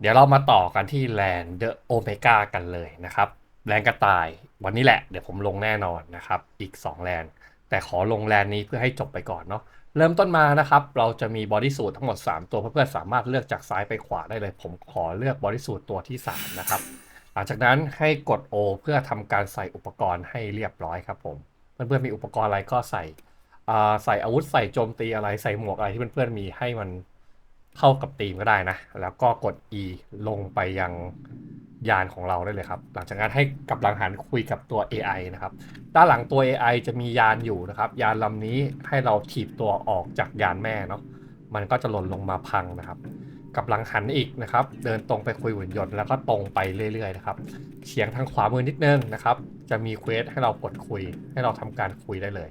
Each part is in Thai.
เดี๋ยวเรามาต่อกันที่แลนด์เดอะโอเมก้ากันเลยนะครับแลนด์กระต่ายวันนี้แหละเดี๋ยวผมลงแน่นอนนะครับ อีก 2 แลนด์แต่ขอลงแลนด์นี้เพื่อให้จบไปก่อนเนาะเริ่มต้นมานะครับ เราจะมีบอดี้สูททั้งหมด 3 ตัวเพื่อนๆสามารถเลือกจากซ้ายไปขวาได้เลย ผมขอเลือกบอดี้สูทตัวที่ 3 นะครับ หลังจากนั้นให้กด O เพื่อทำการใส่อุปกรณ์ให้เรียบร้อยครับผมเพื่อนๆมีอุปกรณ์อะไรก็ใส่ใส่อาวุธใส่โจมตีอะไรใส่หมวกอะไรที่เพื่อนๆมีให้มัน เข้ากับธีมก็ได้นะ แล้วก็กด E ลงไปยังยานของเราได้เลยครับ หลังจากนั้นให้กับหลังหันคุยกับตัว AI นะครับ ด้านหลังตัว AI จะมียานอยู่นะครับ ยานลำนี้ให้เราถีบตัวออกจากยานแม่เนาะ มันก็จะหล่นลงมาพังนะครับ กับหลังหันอีกนะครับ เดินตรงไปคุยหุ่นยนต์แล้วก็ตรงไปเรื่อยๆนะครับ เฉียงทางขวามือนิดนึงนะครับ จะมีเควสให้เรากดคุย ให้เราทำการคุยได้เลย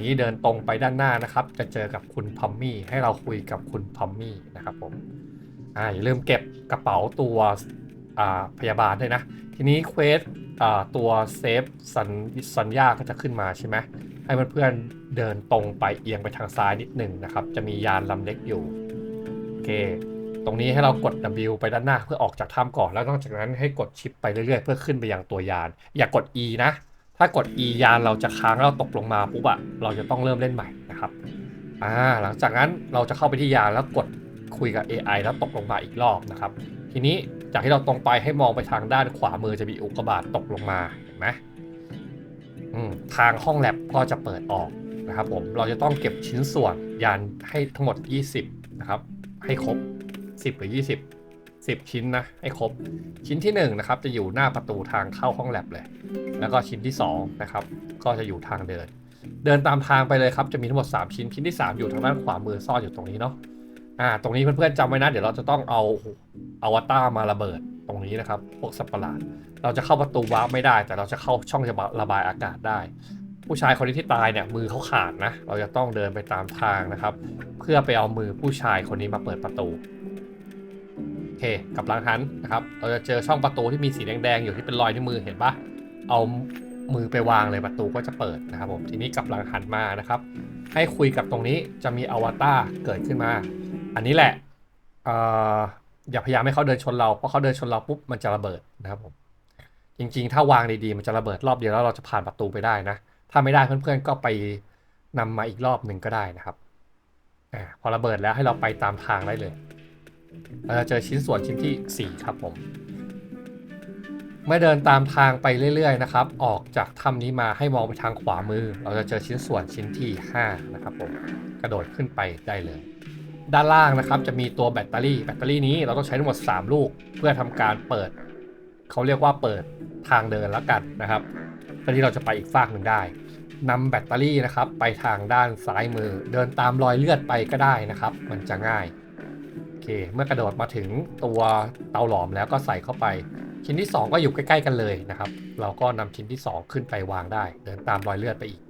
นี้เดินตรงไปด้านหน้านะครับ จะเจอกับคุณทอมมี่ ให้เราคุยกับคุณทอมมี่นะครับผมอ่าอย่าลืมเก็บกระเป๋าตัวอ่าพยาบาลด้วยนะ ทีนี้เควสอ่าตัวเซฟสัญสัญญาก็จะขึ้นมาใช่ไหมให้เพื่อนๆเดินตรงไปเอียงไปทางซ้ายนิดหนึ่งนะครับ จะมียานลำเล็กอยู่โอเคตรงนี้ให้เรากด W ไปด้านหน้าเพื่อออกจากถ้ำก่อนแล้วนอกจากนั้นให้กดชิปไปเรื่อยๆ เพื่อขึ้นไปยังตัวยาน อย่ากด E นะ ถ้ากด E ยานเราจะค้างแล้วเราตกลงมาปุ๊บอะเราจะต้องเริ่มเล่นใหม่นะครับอ่าหลังจากนั้นเราจะเข้าไปที่ยานแล้วกดคุยกับ AI แล้วตกลงมาอีกรอบนะครับ ทีนี้จากที่เราตรงไปให้มองไปทางด้านขวามือจะมีอุกกาบาตตกลงมาเห็นไหมอืมทางห้องแลบก็จะเปิดออกนะครับผมเราจะต้องเก็บชิ้นส่วนยานให้ทั้งหมด 20 นะครับ ให้ครบ 10 หรือ 20 10 ชิ้นนะให้ครบชิ้นที่1นะครับจะอยู่หน้าประตูทางเข้าห้องแลบเลย แล้วก็ชิ้นที่2นะครับก็จะอยู่ทางเดิน เดินตามทางไปเลยครับจะมีทั้งหมด 3 ชิ้นชิ้นที่ 3 อยู่ทางด้านขวามือซ่อนอยู่ตรงนี้เนาะอ่าตรงนี้เพื่อนๆจำไว้นะ เดี๋ยวเราจะต้องเอาอวตารมาระเบิดตรงนี้นะครับพวกสัตว์ประหลาดเราจะเข้าประตูวาร์ปไม่ได้ แต่เราจะเข้าช่องระบายอากาศได้ ผู้ชายคนนี้ที่ตายเนี่ยมือเขาขาดนะ เราจะต้องเดินไปตามทางนะครับ เพื่อไปเอามือผู้ชายคนนี้มาเปิดประตู อเคกับหลังหันนะครับ เราจะเจอช่องประตูที่มีสีแดงๆอยู่ที่เป็นรอยนิ้วมือเห็นปะเอามือไปวางเลยประตูก็จะเปิดนะครับผมทีนี้กับหลังหันมานะครับ ให้คุยกับตรงนี้จะมีอวตารเกิดขึ้นมา อันนี้แหละเอ่ออย่าพยายามให้เขาเดินชนเราเพราะเขาเดินชนเราปุ๊บมันจะระเบิดนะครับผมจริงๆ ถ้าวางดีๆมันจะระเบิดรอบเดียวแล้วเราจะผ่านประตูไปได้นะ ถ้าไม่ได้เพื่อนๆก็ไปนำมาอีกรอบหนึ่งก็ได้นะครับอพอระเบิดแล้วให้เราไปตามทางได้เลย เราจะเจอชิ้นส่วนชิ้นที่ 4 ครับผม เมื่อเดินตามทางไปเรื่อย ๆ นะครับ ออกจากถ้ำนี้มาให้มองไปทางขวามือ เราจะเจอชิ้นส่วนชิ้นที่ 5 นะครับผมกระโดดขึ้นไปได้เลย ด้านล่างนะครับจะมีตัวแบตเตอรี่ แบตเตอรี่นี้เราต้องใช้ทั้งหมด 3 ลูก เพื่อทำการเปิด เขาเรียกว่าเปิดทางเดินแล้วกันนะครับเพื่อที่เราจะไปอีกฟากหนึ่งได้นำแบตเตอรี่นะครับไปทางด้านซ้ายมือ เดินตามรอยเลือดไปก็ได้นะครับ มันจะง่าย เค เมื่อกระโดดมาถึงตัวเตาหลอมแล้วก็ใส่เข้าไป ชิ้นที่ 2 ก็อยู่ใกล้ๆกันเลยนะครับ เราก็นำชิ้นที่ 2 ขึ้นไปวางได้ เดินตามรอยเลือดไปอีก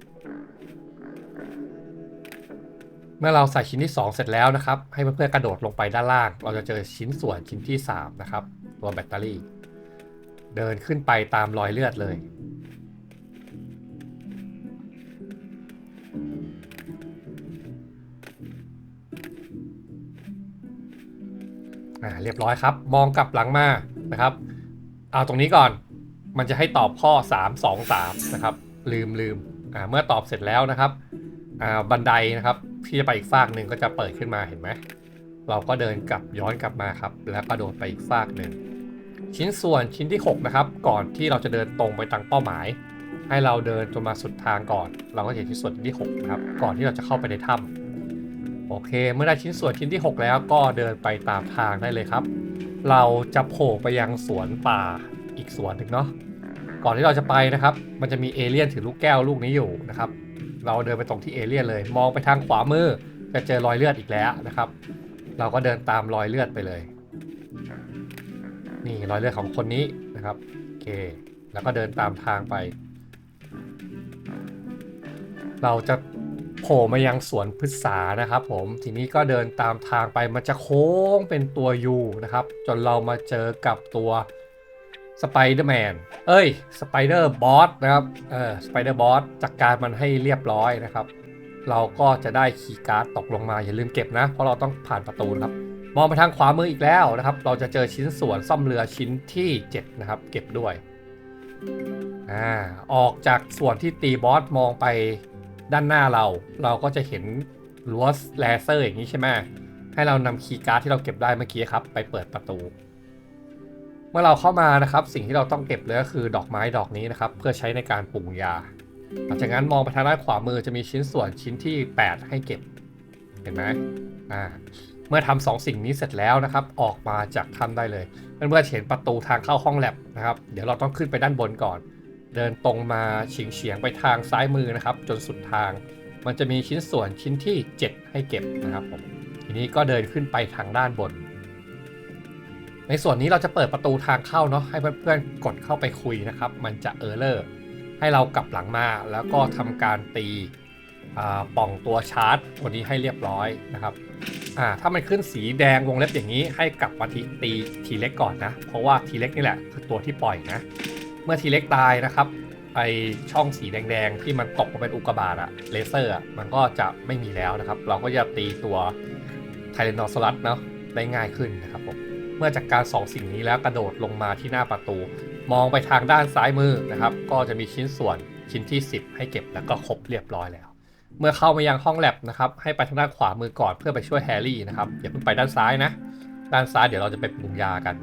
เมื่อเราใส่ชิ้นที่ 2 เสร็จแล้วนะครับ ให้เพื่อนๆกระโดดลงไปด้านล่าง เราจะเจอชิ้นส่วนชิ้นที่ 3 นะครับ ตัวแบตเตอรี่ เดินขึ้นไปตามรอยเลือดเลย อ่าเรียบร้อยครับ มองกลับหลังมานะครับ เอาตรงนี้ก่อน มันจะให้ตอบข้อ 3 2 3นะครับ ลืมลืมอ่าเมื่อตอบเสร็จแล้วนะครับอ่าบันไดนะครับที่จะไปอีกฟากหนึ่งก็จะเปิดขึ้นมาเห็นไหมเราก็เดินกลับย้อนกลับมาครับ แล้วก็โดดไปอีกฟากหนึ่งชิ้นส่วนชิ้นที่ 6 นะครับ ก่อนที่เราจะเดินตรงไปตามเป้าหมาย ให้เราเดินจนมาสุดทางก่อน เราก็เห็นชิ้นส่วนที่ 6 นะครับ ก่อนที่เราจะเข้าไปในถ้ำ โอเค เมื่อได้ชิ้นส่วนชิ้นที่ 6 แล้วก็เดินไปตามทางได้เลยครับ เราจะโผล่ไปยังสวนป่าอีกสวนหนึ่งเนาะก่อนที่เราจะไปนะครับ มันจะมีเอเลี่ยนถือลูกแก้วลูกนี้อยู่นะครับ เราเดินไปตรงที่เอเลี่ยนเลย มองไปทางขวามือจะเจอรอยเลือดอีกแล้วนะครับ เราก็เดินตามรอยเลือดไปเลย นี่รอยเลือดของคนนี้นะครับโอเค แล้วก็เดินตามทางไป เราจะ โผล่มายังสวนพฤกษานะครับผมทีนี้ก็เดินตามทางไปมันจะโค้งเป็นตัวยูนะครับ จนเรามาเจอกับตัวสไปเดอร์แมนเอ้ยสไปเดอร์บอสนะครับเออสไปเดอร์บอสจัดการมันให้เรียบร้อยนะครับ เราก็จะได้คีย์การ์ดตกลงมาอย่าลืมเก็บนะ เพราะเราต้องผ่านประตูนะครับ มองไปทางขวามืออีกแล้วนะครับ เราจะเจอชิ้นส่วนซ่อมเรือชิ้นที่ 7 นะครับ เก็บด้วยอ่าออกจากส่วนที่ตีบอสมองไป ด้านหน้าเราเราก็จะเห็นรั้วแลเซอร์อย่างนี้ใช่ไหมให้เรานำคีย์การ์ดที่เราเก็บได้เมื่อกี้ครับ ไปเปิดประตู เมื่อเราเข้ามานะครับ สิ่งที่เราต้องเก็บเลยก็คือดอกไม้ดอกนี้นะครับ เพื่อใช้ในการปรุงยา หลังจากนั้นมองไปทางด้านขวามือจะมีชิ้นส่วนชิ้นที่ 8 ให้เก็บ เห็นไหมอ่าเมื่อทำสองสิ่งนี้เสร็จแล้วนะครับ ออกมาจากถ้ำได้เลยเมื่อๆเห็นประตูทางเข้าห้องแลบนะครับ เดี๋ยวเราต้องขึ้นไปด้านบนก่อน เดินตรงมาเฉียงเฉียงไปทางซ้ายมือนะครับ จนสุดทาง มันจะมีชิ้นส่วนชิ้นที่ 7 ให้เก็บนะครับผมทีนี้ก็เดินขึ้นไปทางด้านบน ในส่วนนี้เราจะเปิดประตูทางเข้าเนาะให้เพื่อนๆกดเข้าไปคุยนะครับ มันจะเออร์เลอร์ให้เรากลับหลังมาแล้วก็ทำการตีป่องตัวชาร์จตัวนี้ให้เรียบร้อยนะครับถ้ามันขึ้นสีแดงวงเล็บอย่างนี้ให้กลับมาทีตีทีเล็กก่อนนะ เพราะว่าทีเล็กนี่แหละคือตัวที่ปล่อยนะ เมื่อทีเล็กตายนะครับไอช่องสีแดงๆ ที่มันตกมาเป็นอุกกาบาตอะเลเซอร์อะมันก็จะไม่มีแล้วนะครับ เราก็จะตีตัวไทเรนอสลัสเนาะได้ง่ายขึ้นนะครับผมเมื่อจากการสองสิ่งนี้แล้วกระโดดลงมาที่หน้าประตู มองไปทางด้านซ้ายมือนะครับ ก็จะมีชิ้นส่วนชิ้นที่ 10 ให้เก็บแล้วก็ครบเรียบร้อยแล้ว เมื่อเข้ามายังห้องแลบนะครับให้ไปทางด้านขวามือก่อนเพื่อไปช่วยแฮร์รี่นะครับอย่าเพิ่งไปด้านซ้ายนะ ด้านซ้ายเดี๋ยวเราจะไปปรุงยากัน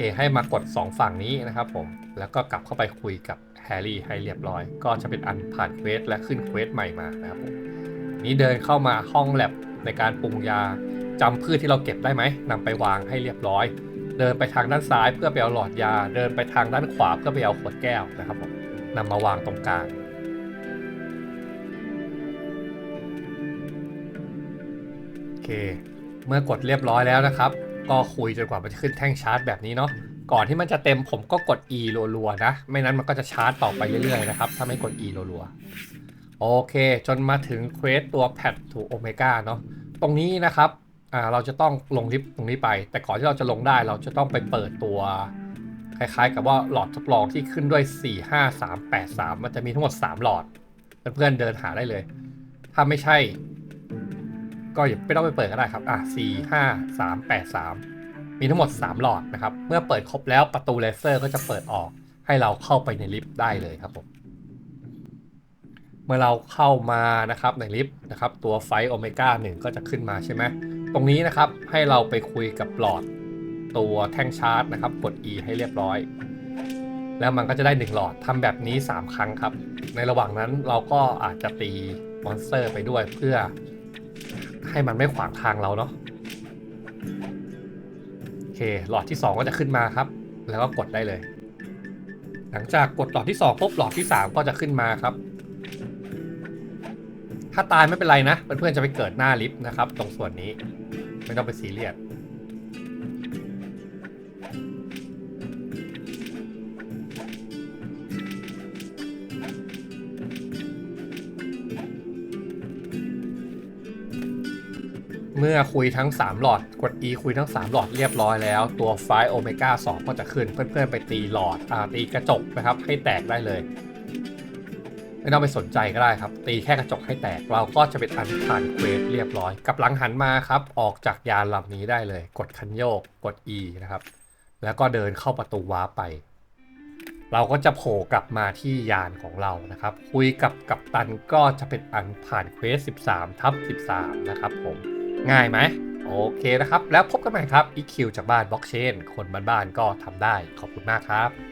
เคให้มากด 2 ฝั่งนี้นะครับผม แล้วก็กลับเข้าไปคุยกับแฮร์รี่ให้เรียบร้อย ก็จะเป็นอันผ่านเควสและขึ้นเควสใหม่มานะครับผมนี้เดินเข้ามาห้องแลบในการปรุงยาจำพืชที่เราเก็บได้ไหมนำไปวางให้เรียบร้อย เดินไปทางด้านซ้ายเพื่อไปเอาหลอดยา เดินไปทางด้านขวาเพื่อไปเอาขวดแก้วนะครับผมนำมาวางตรงกลางโอเค เมื่อกดเรียบร้อยแล้วนะครับ ก็คุยจนกว่ามันจะขึ้นแท่งชาร์จแบบนี้เนาะก่อนที่มันจะเต็มผมก็กด E รัวๆนะ ไม่นั้นมันก็จะชาร์จต่อไปเรื่อยๆนะครับ ถ้าไม่กด E รัวๆโอเค จนมาถึงเควสตัวแพดถูโอเมก้าเนาะตรงนี้นะครับอ่าเราจะต้องลงลิฟต์ตรงนี้ไป แต่ก่อนที่เราจะลงได้เราจะต้องไปเปิดตัวคล้ายๆ กับว่าหลอดทดลองที่ขึ้นด้วย 4 5 3 8 3 มันจะมีทั้งหมด 3 หลอด เพื่อนๆเดินหาได้เลย ถ้าไม่ใช่ ก็อย่าไม่ต้องไปเปิดก็ได้ครับ อะ4 5 3 8 3มีทั้งหมด 3 หลอดนะครับ เมื่อเปิดครบแล้วประตูเลเซอร์ก็จะเปิดออก ให้เราเข้าไปในลิฟต์ได้เลยครับผม เมื่อเราเข้ามานะครับในลิฟต์นะครับ ตัวไฟโอเมก้าหนึ่งก็จะขึ้นมาใช่ไหม ตรงนี้นะครับให้เราไปคุยกับหลอดตัวแท่งชาร์จนะครับ กด E ให้เรียบร้อย แล้วมันก็จะได้ 1 หลอดทำแบบนี้ 3 ครั้งครับ ในระหว่างนั้นเราก็อาจจะตีมอนสเตอร์ไปด้วยเพื่อ ให้มันไม่ขวางทางเราเนาะโอเคหลอดที่ 2 ก็จะขึ้นมาครับ แล้วก็กดได้เลย หลังจากกดหลอดที่2ปุ๊บหลอดที่ 3 ก็จะขึ้นมาครับ ถ้าตายไม่เป็นไรนะเพื่อนๆจะไปเกิดหน้าลิฟต์นะครับ ตรงส่วนนี้ไม่ต้องไปซีเรียส เมื่อคุยทั้ง 3 หลอดกด E คุยทั้ง 3 หลอดเรียบร้อยแล้ว ตัวไฟโอเมก้า2ก็จะขึ้นเพื่อนๆไปตีหลอดอตีกระจกนะครับให้แตกได้เลย ไม่ต้องไปสนใจก็ได้ครับ ตีแค่กระจกให้แตกเราก็จะเป็นอันผ่านเควสเรียบร้อย กับหลังหันมาครับ ออกจากยานลำนี้ได้เลย กดคันโยกกด E นะครับแล้วก็เดินเข้าประตูว้าไป เราก็จะโผล่กลับมาที่ยานของเรานะครับ คุยกับกัปตันก็จะเป็นอันผ่านเควส 13 ทับ 13 นะครับผม ง่ายไหมโอเคนะครับ แล้วพบกันใหม่ครับ EQ จากบ้านบล็อกเชนคนบ้านๆก็ทำได้ขอบคุณมากครับ